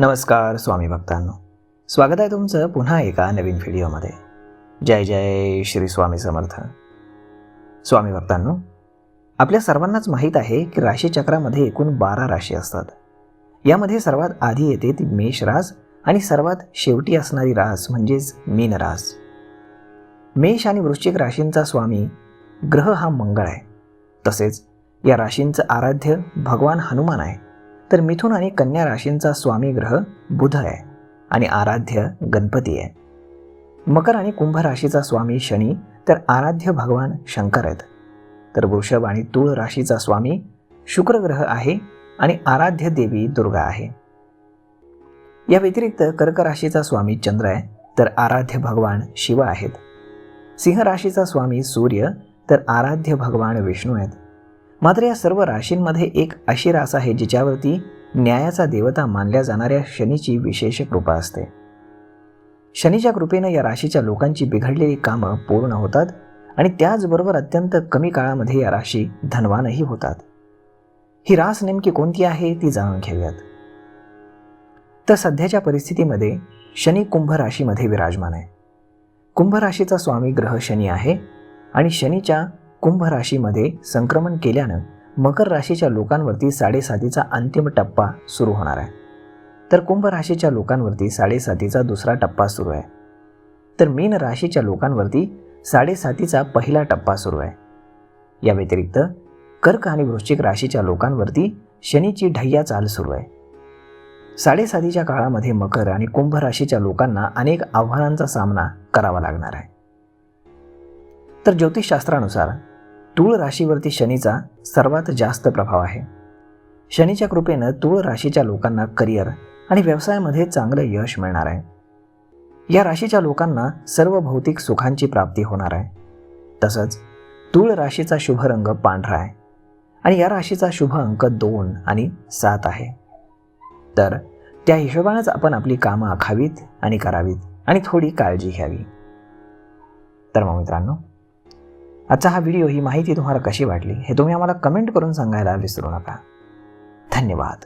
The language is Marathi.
नमस्कार स्वामी भक्तांनो. स्वागत आहे तुमचं पुन्हा एका नवीन व्हिडिओमध्ये. जय जय श्री स्वामी समर्थ. स्वामी भक्तांनो आपल्या सर्वांनाच माहीत आहे की राशीचक्रामध्ये एकूण बारा राशी असतात. यामध्ये सर्वात आधी येते ती मेष रास आणि सर्वात शेवटी असणारी रास म्हणजेच मीन रास. मेष आणि वृश्चिक राशींचा स्वामी ग्रह हा मंगळ आहे. तसेच या राशींचं आराध्य भगवान हनुमान आहे. तर मिथुन आणि कन्या राशींचा स्वामी ग्रह बुध आहे आणि आराध्य गणपती आहे. मकर आणि कुंभ राशीचा स्वामी शनी तर आराध्य भगवान शंकर आहेत. तर वृषभ आणि तुळ राशीचा स्वामी शुक्र ग्रह आहे आणि आराध्य देवी दुर्गा आहे. या व्यतिरिक्त कर्क राशीचा स्वामी चंद्र आहे तर आराध्य भगवान शिव आहेत. सिंह राशीचा स्वामी सूर्य तर आराध्य भगवान विष्णू आहेत. मात्र या सर्व राशींमध्ये एक अशी रास आहे जिच्यावरती न्यायाचा देवता मानल्या जाणाऱ्या शनीची विशेष कृपा असते. शनीच्या कृपेनं या राशीच्या लोकांची बिघडलेली कामं पूर्ण होतात आणि त्याचबरोबर अत्यंत कमी काळामध्ये या राशी धनवानही होतात. ही रास नेमकी कोणती आहे ती जाणून घेऊयात. तर सध्याच्या परिस्थितीमध्ये शनी कुंभ राशीमध्ये विराजमान आहे. कुंभ राशीचा स्वामी ग्रह शनी आहे आणि शनीच्या कुंभ राशीमध्ये संक्रमण केल्यानं मकर राशीच्या लोकांवरती साडेसातीचा अंतिम टप्पा सुरू होणार आहे. तर कुंभ राशीच्या लोकांवरती साडेसातीचा दुसरा टप्पा सुरू आहे. तर मीन राशीच्या लोकांवरती साडेसातीचा पहिला टप्पा सुरू आहे. या व्यतिरिक्त कर्क आणि वृश्चिक राशीच्या लोकांवरती शनीची ढय्या चाल सुरू आहे. साडेसातीच्या काळामध्ये मकर आणि कुंभ राशीच्या लोकांना अनेक आव्हानांचा सामना करावा लागणार आहे. तर ज्योतिषशास्त्रानुसार तूळ राशीवरती शनीचा सर्वात जास्त प्रभाव आहे. शनीच्या कृपेनं तूळ राशीच्या लोकांना करिअर आणि व्यवसायामध्ये चांगलं यश मिळणार आहे. या राशीच्या लोकांना सर्व भौतिक सुखांची प्राप्ती होणार आहे. तसंच तूळ राशीचा शुभ रंग पांढरा आहे आणि या राशीचा शुभ अंक दोन आणि सात आहे. तर त्या हिशोबानेच आपण आपली कामं आखावीत आणि करावीत आणि थोडी काळजी घ्यावी. तर मग मित्रांनो आजचा हा व्हिडिओ ही माहिती तुम्हाला कशी वाटली हे तुम्ही आम्हाला कमेंट करून सांगायला विसरू नका. धन्यवाद.